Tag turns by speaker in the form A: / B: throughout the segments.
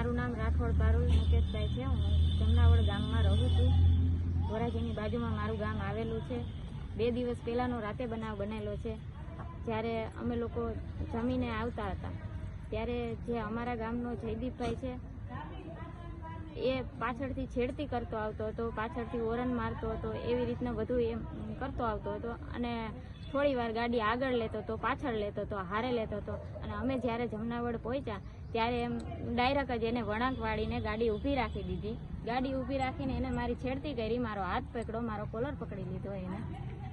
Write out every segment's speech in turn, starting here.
A: મારું નામ રાઠોડ પારુલ મુકેશભાઈ છે. હું જમનાવડ ગામમાં રહું છું. ધોરાજીની બાજુમાં મારું ગામ આવેલું છે. બે દિવસ પહેલાંનો રાતે બનાવ બનેલો છે. જ્યારે અમે લોકો જમીને આવતા હતા, ત્યારે જે અમારા ગામનો જયદીપભાઈ છે, એ પાછળથી છેડતી કરતો આવતો હતો, પાછળથી ઓરન મારતો હતો, એવી રીતના બધું એમ કરતો આવતો હતો અને થોડી વાર ગાડી આગળ લેતો હતો, પાછળ લેતો હતો, હારે લેતો હતો. અને અમે જ્યારે જમનાવડ પહોંચ્યા ત્યારે એમ ડાયરેક્ટ જ એને વળાંક વાળીને ગાડી ઊભી રાખી દીધી. ગાડી ઊભી રાખીને એને મારી છેડતી કરી મારો હાથ પકડો મારો કોલર પકડી લીધો એને.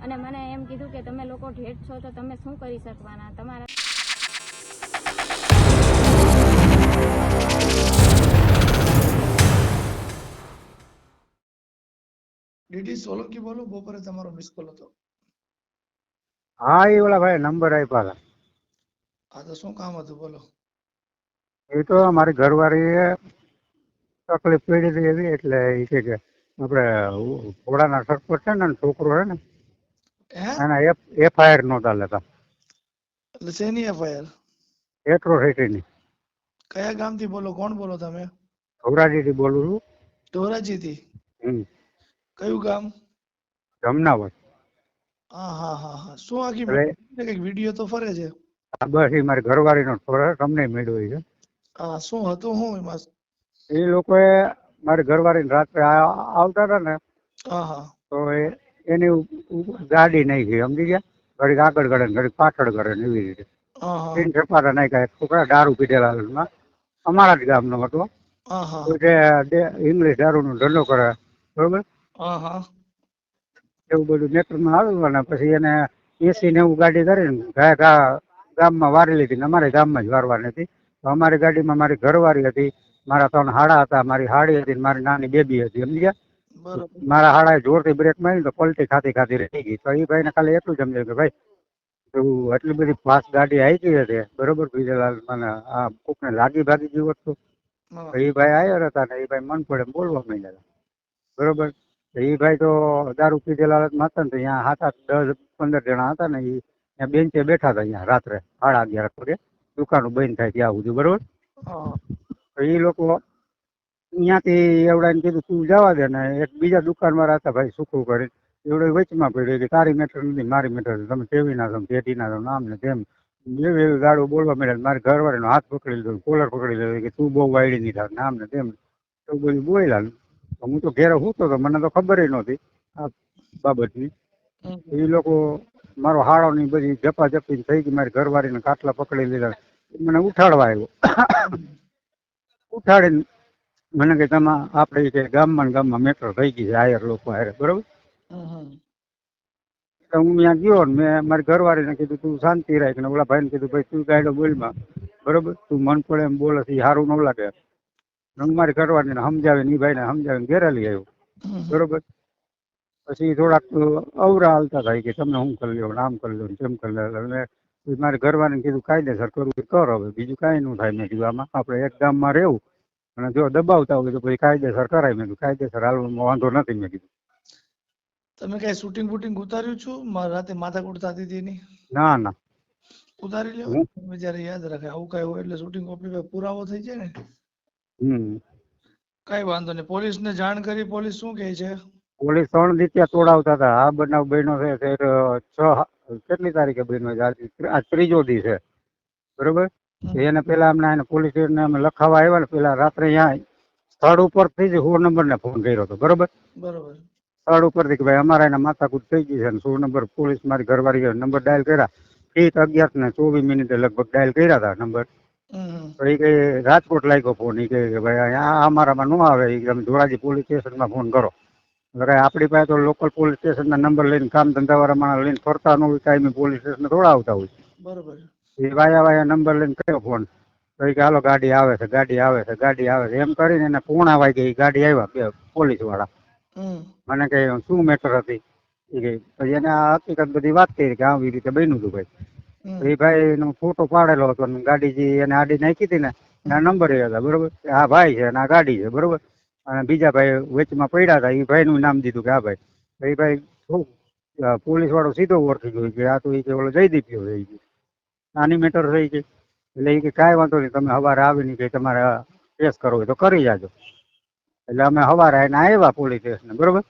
A: અને મને એમ કીધું કે તમે લોકો ઢેઠ છો તો તમે શું કરી શકવાના? તમારા
B: ડીડી સોલંકી બોલો બપોરે તમારો મિસ કોલ હતો.
C: હા એ ઓલા ભાઈ નંબર આપ્યા હતા.
B: આ તો શું કામ હતું બોલો.
C: એ તો અમારી ઘરવાળીએ તકલીફ પડી હતી એવી એટલે એ કે કે આપણે ઘોડાના સરપંચ છે ને છોકરો છે ને એના એફઆઈઆર નહોતા લેતા.
B: એટલે શેની એફઆઈઆર
C: એટ્રોસિટીની
B: કયા ગામથી બોલો કોણ બોલો તમે?
C: ધોરાજીથી બોલું છું.
B: ધોરાજીથી?
C: હમ.
B: કયું ગામ?
C: જમનાવર.
B: હા હા હા હા. શું આખી
C: એટલે
B: વીડિયો તો ફરે છે.
C: આ બસ એ મારી ઘરવાળીનો છોરા તમને મેળવી છે.
B: હા શું હતું હું એમાં
C: એ લોકોએ મારી ઘરવાળીને રાત્રે આવતા હતા ને
B: હા હા
C: તો એની ગાડી નહીં ગઈ સમજી ગયા? ઘડીક આગળ કરે ને ઘડીક પાછળ કરે ને એવી રીતે. તીન છપાટા નાખ્યા છોકરા દારૂ પીધેલા હાલમાં. અમારા જ ગામનો હતો. જે ઇંગ્લિશ દારૂનો ધંધો કરે બરોબર? એવું બધું નેટરમાં આવ્યું અને પછી એને એસી ને એવું ગાડી કરીને ગામમાં વારી લીધી ને અમારે ગામમાં જ વારવાની હતી. અમારી ગાડીમાં મારી ઘરવાળી હતી. મારા ત્રણ હાડા હતા. મારી હાડી હતી મારી નાની બેબી હતી.
B: સમજ્યા?
C: મારા હાડાએ જોરથી બ્રેક મારી તો પલટી ખાતી ખાતી રહી ગઈ. તો એ ભાઈને ખાલી એટલું સમજાયું કે ભાઈ તું આટલી બધી ફાસ્ટ ગાડી આવી હતી બરોબર? બીજેલાલ મને આ કોકને લાગી ભાગી ગયું હતું એ ભાઈ આવ્યા હતા ને એ ભાઈ મન પડે બોલવા માંડ્યા. હતા બરોબર એ ભાઈ તો દારૂ પીધેલા હાલતમાં હતા ને તો અહીંયા સાત આઠ દસ પંદર જણા હતા ને એ બેન્ચે બેઠા હતા અહીંયા રાત્રે સાડા અગિયાર વાગે. દુકાનો બંધ થાય ત્યાં સુધી બરોબર? એ લોકો અહીંયાથી એવડાને કીધું તું જવા દે ને એક બીજા દુકાનમાં રહેતા ભાઈ સુખું કરી. એવડે વચમાં પડ્યો કે તારી મેટર નથી મારી મેટર તમે કેવી ના તમે પેટી ના તમે આમ ને તેમ એવી એવી ગાડો બોલવા મળ્યા મારી ઘરવાળીનો હાથ પકડી લીધો કોલર પકડી લીધો કે તું બહુ વાયડી નહીં થાય ને આમ ને તેમ એવું બધું બોલ્યા હું તો ઘેરે હું તો મને તો ખબર નહોતી આ બાબતની. એ લોકો મારો હાડો ની બધી જપા જપી થઈ ગઈ મારી ઘરવાળીને કાટલા પકડી લીધા. મને ઉઠાડવા આવ્યો ઉઠાડીને મને કે તમે, આપણે કે ગામમાં ગામમાં મેટ્રો થઈ ગઈ છે આયર લોકો આયર બરોબર. હું ત્યાં ગયો ને મેં મારી ઘરવાળીને કીધું, તું શાંતિ રાખ. ને ઓલા ભાઈને કીધું, ભાઈ, તું ગાયડો બોલમાં. બરોબર? તું મન પડે એમ બોલે છે સારું ન લાગે. હું મારી ઘરવાળીને સમજાવીને એ ભાઈને સમજાવીને ઘેરે લઈ આવ્યો. બરોબર? પછી થોડાક અવરા હાલતા થાય કે તમે શું કરી ને આમ કરી લો તેમ કરી લો મારી ઘરવાળીને કીધું કાયદેસર કરવું કર હવે બીજું કાંઈ ન થાય. મેં કીધું આમાં આપણે એક ગામમાં રહેવું. અને જો દબાવતા હોય તો પછી કાયદેસર કરાય. મેં કીધું કાયદેસર હાલવામાં વાંધો નથી. મેં કીધું.
B: તમે કઈ શૂટિંગ બુટિંગ ઉતાર્યું છું? રાતે માથાકૂટ થતી હતી ની
C: ના ના.
B: ઉતારી લ્યો? તમે જયારે યાદ રાખે આવું કઈ હોય એટલે શૂટિંગ કોપી પુરાવો થઈ જાય ને?
C: હમ.
B: કઈ વાંધો નહીં. પોલીસ ને જાણ કરી પોલીસ શું કહે છે?
C: પોલીસ ત્રણ દીત્યા તોડાવતા હતા. આ બનાવ બન્યો છે છ કેટલી તારીખે બન્યો છે? આ ત્રીજો દી છે. બરોબર? એને પેલા અમને એને પોલીસ સ્ટેશને અમે લખાવા આવ્યા ને પેલા રાત્રે અહીંયા સ્થળ ઉપરથી જ નંબર નંબરને ફોન કર્યો હતો. બરોબર?
B: બરોબર.
C: સ્થળ ઉપરથી કે ભાઈ અમારા એના માથાકૂટ થઈ ગઈ છે ને સોળ નંબર? પોલીસ મારી ઘરવાળી નંબર ડાયલ કર્યા. ઠીક અગિયાર ને ચોવીસ મિનિટે લગભગ ડાયલ કર્યા હતા નંબર. તો એ કે રાજકોટ લાગ્યો ફોન એ કે ભાઈ આ અમારામાં ન આવે. એ તમે ધોરાજી પોલીસ સ્ટેશનમાં ફોન કરો. કાંઈ આપણી પાસે તો લોકલ પોલીસ સ્ટેશનના નંબર લઈને કામ ધંધાવાળા માણસ લઈને ફરતા ન હોય પોલીસ સ્ટેશન આવતા હોય
B: બરોબર.
C: એ વાયા વાયા નંબર લઈને કયો ફોન તો કે હાલો ગાડી આવે છે ગાડી આવે છે ગાડી આવે છે. એમ કરીને એને પૂર્ણા વાગે એ ગાડી આવ્યા બે પોલીસવાળા. મને કે શું મેટર હતી? એ કે પછી એને આ હકીકત બધી વાત કરી કે આવી રીતે બન્યું હતું ભાઈ. એ ભાઈ નો ફોટો પાડેલો હતો ગાડી જે એને આડી નાખી હતી ને એના નંબર એ હતા બરોબર? આ ભાઈ છે અને આ ગાડી છે બરોબર? અને બીજા ભાઈ વચમાં પડ્યા હતા એ ભાઈનું નામ દીધું કે આ ભાઈ. એ ભાઈ પોલીસ વાળો સીધો ઓળખી ગયો કે આ તો એ કે ઓલો જયદીપ ગયો. એ આની મેટર થઈ ગઈ. એટલે એ કે કાંઈ વાંધો નહીં તમે સવારે આવીને કે તમારે કેસ કરવો હોય તો કરી જાજો. એટલે અમે સવારે આવીને આવ્યા પોલીસ સ્ટેશન બરોબર?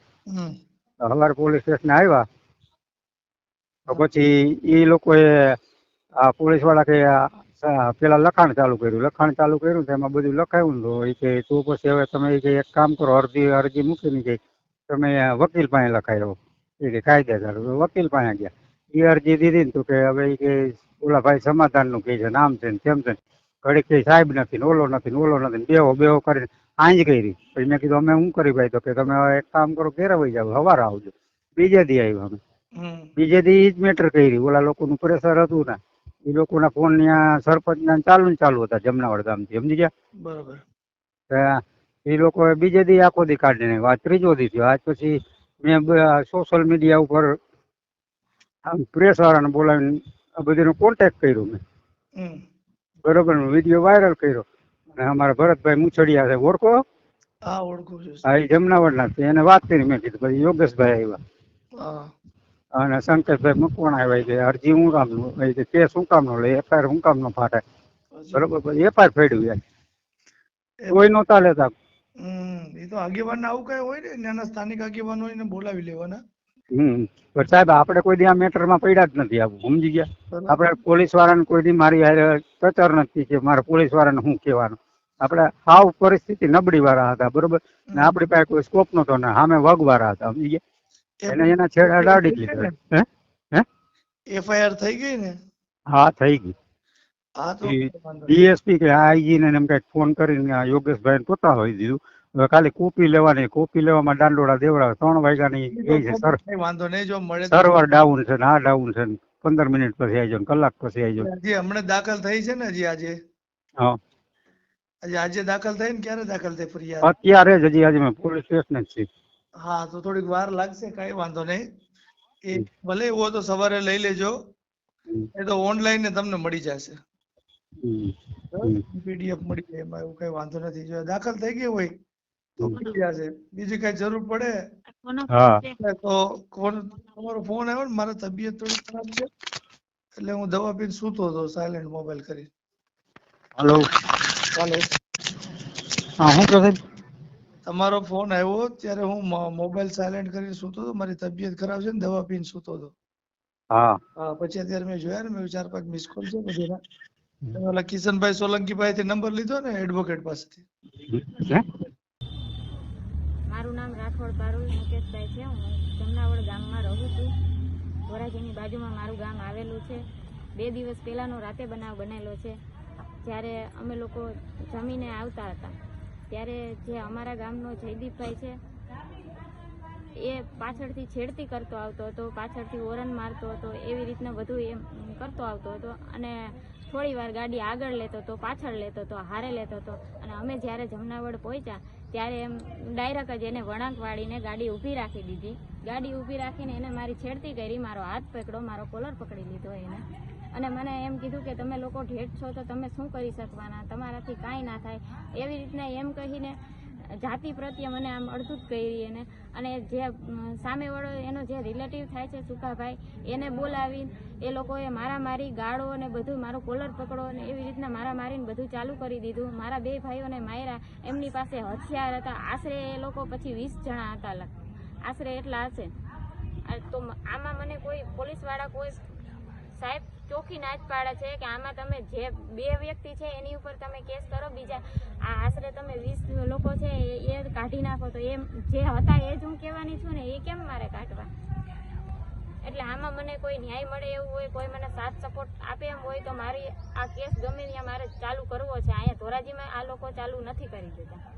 C: સવારે પોલીસ સ્ટેશન આવ્યા તો પછી એ લોકોએ આ પોલીસવાળા કે સ- પેલા લખાણ ચાલુ કર્યું. લખાણ ચાલુ કર્યું તો એમાં બધું લખાયું ને તો એ કે તું પછી હવે તમે કે એક કામ કરો અરજી અરજી મૂકીને કે તમે વકીલ પાસે લખાયો એ કે કાયદેસર. વકીલ પાસે ગયા. એ અરજી દીધી ને તો કે હવે કે ઓલા ભાઈ સમાધાનનું કહે છે નામ છે ને તેમ છે ને. ઘડીક કે સાહેબ નથી ને ઓલો નથી ને ઓલો નથી ને બેહો બેહો કરીને આંજ કરી. પછી મેં કીધું અમે શું કરી ભાઈ? તો કે તમે એક કામ કરો ઘેરે વહી જાવ સવારે આવજો. બીજે દી આવ્યો અમે. બીજે દી જ મેટર કરી. ઓલા લોકોનું પ્રેશર હતું ને. એ લોકોના ફોન ત્યાં સરપંચના ચાલુ ને ચાલુ હતા જમનાવડ ગામથી સમજી ગયા?
B: બરાબર.
C: એ લોકો બીજે દી આખો દી કાઢી નાખ્યો આજ ત્રીજો દી થયો. આજ પછી મેં સોશિયલ મીડિયા ઉપર પ્રેસ વાળાને બોલાવીને આ બધીનો કોન્ટેક્ટ કર્યો મેં. બરોબર વીડિયો વાયરલ કર્યો. અને અમારા ભરતભાઈ મુછડિયા છે ઓળખો?
B: હા ઓળખું છું.
C: હા એ જમનાવડના છે. એને વાત કરી મેં કીધું પછી યોગેશભાઈ આવ્યા. અને સંકેતભાઈ મકવાણા આવ્યા કે અરજી હું કામનું એ કે કેસ હું કામનો લે એફઆઈઆર હું કામનો ફાટે. બરોબર એફઆઈઆર ફેડ્યું યાર. કોઈ નહોતા લેતા.
B: એ તો આગેવાન આવું કઈ હોય ને નાના સ્થાનિક આગેવાન હોય ને બોલાવી લેવાના.
C: હમ પણ સાહેબ આપણે કોઈ દી આ મેટરમાં પડ્યા જ નથી આવું સમજી ગયા. આપણે પોલીસ વાળાને કોઈ દી મારી ટચર નથી કે મારે પોલીસ વાળાને શું કહેવાનું? આપણે હાવ પરિસ્થિતિ નબળી વાળા હતા બરોબર? ને આપણી પાસે કોઈ સ્કોપ નતો ને સામે વગવાળા હતા સમજી ગયા? એને એના છેડ અડાડી દીધો. હે?
B: એફઆઈઆર થઈ ગઈ ને?
C: હા થઈ ગઈ.
B: હા તો.
C: ડીએસપી કે આઈજી ને એમ કંઈક ફોન કરીને આ યોગેશભાઈ પોતા હોય દીધું. હવે ખાલી કોપી લેવાની. કોપી લેવામાં દાંડોડા દેવડા ત્રણ વાગ્યાની ગઈ છે સર.
B: વાંધો નહીં. જો મળે
C: સર્વર ડાઉન છે ને આ ડાઉન છે ને. પંદર મિનિટ પછી આવી જાવ કલાક પછી આવી જાવ
B: હજી હમણાં દાખલ થઈ છે ને હજી આજે?
C: હા.
B: આજે આજે દાખલ થઈ ને ક્યારે દાખલ થઈ ફરિયાદ?
C: અત્યારે જ હજી આજે મેં પોલીસ સ્ટેશન જ છીએ.
B: હા તો થોડીક વાર લાગશે કઈ વાંધો નહીં. એ ભલે એવું હોય તો સવારે લઈ લેજો. એ તો ઓનલાઈન ને તમને મળી જશે. પીડીએફ મળી જાય એમાં એવું કઈ વાંધો નથી. જો દાખલ થઈ ગઈ હોય તો મળી જશે. બીજી કઈ જરૂર પડે?
C: હા.
B: તો કોણ તમારો ફોન આવ્યો ને મારે તબિયત થોડી ખરાબ છે એટલે હું દવા પીને સૂતો હતો સાયલેન્ટ મોબાઈલ કરી
C: હેલો
B: હેલો
C: હા હું સાહેબ
B: તમારો ફોન આવ્યો ત્યારે હું મોબાઈલ સાયલેન્ટ કરીને સૂતો હતો મારી તબિયત ખરાબ છે ને દવા પીને સૂતો હતો.
C: હા.
B: પછી અત્યારે મેં જોયા ને મેં ચાર પાંચ મિસ કોલ છે પછી તમે ઓલા કિશનભાઈ સોલંકી પાસેથી નંબર લીધો ને એડવોકેટ પાસેથી.
A: મારું નામ રાઠોડ પારુલ મુકેશભાઈ છે હું જમનાવડ ગામમાં રહું છું. ધોરાજીની બાજુમાં મારું ગામ આવેલું છે. બે દિવસ પહેલાંનો રાતે બનાવ બનેલો છે. જ્યારે અમે લોકો જમીને આવતા હતા. ત્યારે જે અમારા ગામનો જયદીપભાઈ છે, એ પાછળથી છેડતી કરતો આવતો હતો, પાછળથી ઓરન મારતો હતો, એવી રીતના બધું એમ કરતો આવતો હતો અને થોડી વાર ગાડી આગળ લેતો હતો, પાછળ લેતો હતો, હારે લેતો હતો. અને અમે જ્યારે જમનાવડ પહોંચ્યા ત્યારે એમ ડાયરેક્ટ જ એને વળાંક વાળીને ગાડી ઊભી રાખી દીધી. ગાડી ઊભી રાખીને એને મારી છેડતી કરી, મારો હાથ પકડો, મારો કોલર પકડી લીધો એને. અને મને એમ કીધું કે તમે લોકો ઢેઠ છો તો તમે શું કરી શકવાના? તમારાથી કાંઈ ના થાય. એવી રીતના એમ કહીને જાતિ પ્રત્યે મને આમ અડધું જ કરી એને. અને જે સામેવાળો એનો જે રિલેટિવ થાય છે સુખાભાઈ, એને બોલાવી એ લોકોએ મારા મારી ગાળો અને બધું, મારો કોલર પકડો અને એવી રીતના મારા મારીને બધું ચાલુ કરી દીધું. મારા બે ભાઈઓને માર્યા. એમની પાસે હથિયાર હતા. આશરે એ લોકો પછી વીસ જણા હતા આશરે એટલા હશે. તો આમાં મને કોઈ પોલીસવાળા કોઈ સાહેબ ચોખ્ખી ના પાડે છે કે આમાં તમે જે બે વ્યક્તિ છે એની ઉપર તમે કેસ કરો, બીજા આ આશરે તમે વીસ લોકો છે એ- કાઢી નાખો તો એમ જે હતા એ જ હું કહેવાની છું ને, એ કેમ મારે કાઢવા? એટલે આમાં મને કોઈ ન્યાય મળે એવું હોય, કોઈ મને સાથ સપોર્ટ આપે એમ હોય તો મારી આ કેસ ગમે ત્યાં મારે ચાલુ કરવો છે. અહીંયા ધોરાજીમાં આ લોકો ચાલુ નથી કરી દેતા